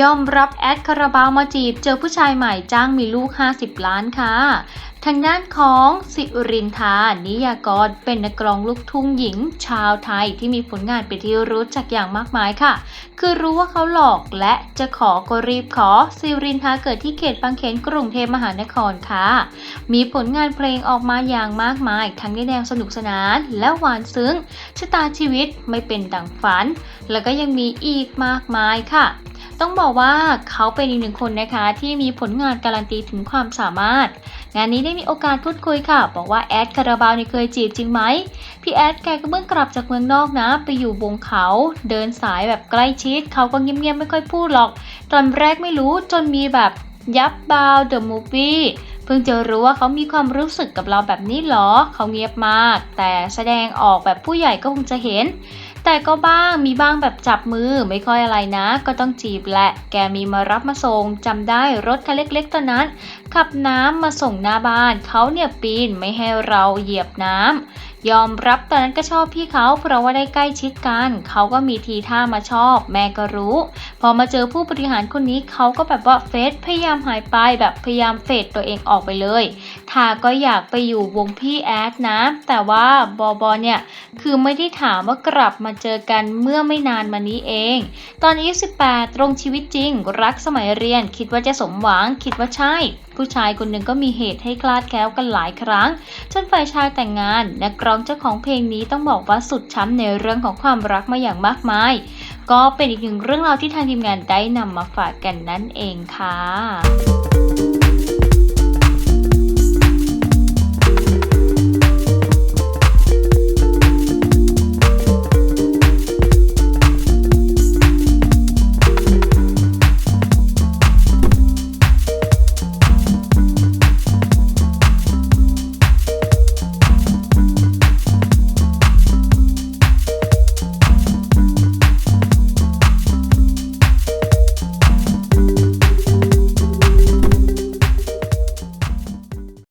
ยอมรับแอดคาราบาวมาจีบ เจอผู้ชายใหม่จ้างมีลูก 50 ล้านค่ะทางด้านของสิรินทา นิยากร เป็นนักร้องลูกทุ่งหญิง ชาวไทยที่มีผลงานเป็นที่รู้จักอย่างมากมายค่ะ คือรู้ว่าเขาหลอกและจะขอก็รีบขอ สิรินทาเกิดที่เขตบางเขนกรุงเทพมหานครค่ะ มีผลงานเพลงออกมาอย่างมากมาย ทั้งในแนวสนุกสนานและหวานซึ้ง ชะตาชีวิตไม่เป็นดังฝัน แล้วก็ยังมีอีกมากมายค่ะ ต้องบอกว่าเขาเป็นอีกหนึ่งคนนะคะ ที่มีผลงานการันตีถึงความสามารถ งานนี้ได้มีโอกาสพูดคุยค่ะ บอกว่าแอดคาราบาวเนี่ยเคยจีบจริงไหมพี่แอดแกก็เพิ่งกลับจากเมืองนอกนะ ไปอยู่บงเขา เดินสายแบบใกล้ชิด เขาก็เงียบๆไม่ค่อยพูดหรอก ตอนแรกไม่รู้จนมีแบบยับบาวเดอะมูฟวี่เพิ่งจะรู้ว่าเขามีความรู้สึกกับเราแบบนี้หรอ เขาเงียบมาก แต่แสดงออกแบบผู้ใหญ่ก็คงจะเห็น แต่ก็บ้างมีบ้างแบบจับมือไม่ค่อยอะไรนะ ก็ต้องจีบแหละ แกมีมารับมาส่งจำได้รถคันเล็กๆตอนนั้นขับน้ำมาส่งหน้าบ้านเขาเนี่ยปีนไม่ให้เราเหยียบน้ำยอมรับตอนนั้นก็ชอบพี่เขาเพราะว่าได้ใกล้ชิดกัน เขาก็มีทีท่ามาชอบ แม่ก็รู้ พอมาเจอผู้บริหารคนนี้เขาก็แบบว่าเฟซพยายามหายไปแบบพยายามเฟดตัวเองออกไปเลยทาก็อยากไปอยู่วงพี่แอดนะ แต่ว่าบอบอเนี่ยคือไม่ได้ถามว่ากลับมาเจอกันเมื่อไม่นานมานี้เอง ตอนอายุ18ตรงชีวิตจริง รักสมัยเรียนคิดว่าจะสมหวังคิดว่าใช่ ผู้ชายคนหนึ่งก็มีเหตุให้คลาดแคล้วกันหลายครั้ง จนฝ่ายชายแต่งงานนักร้องเจ้าของเพลงนี้ต้องบอกว่าสุดช้ำในเรื่องของความรักมาอย่างมากมาย ก็เป็นอีกหนึ่งเรื่องราวที่ทางทีมงานได้นำมาฝากกันนั่นเองค่ะ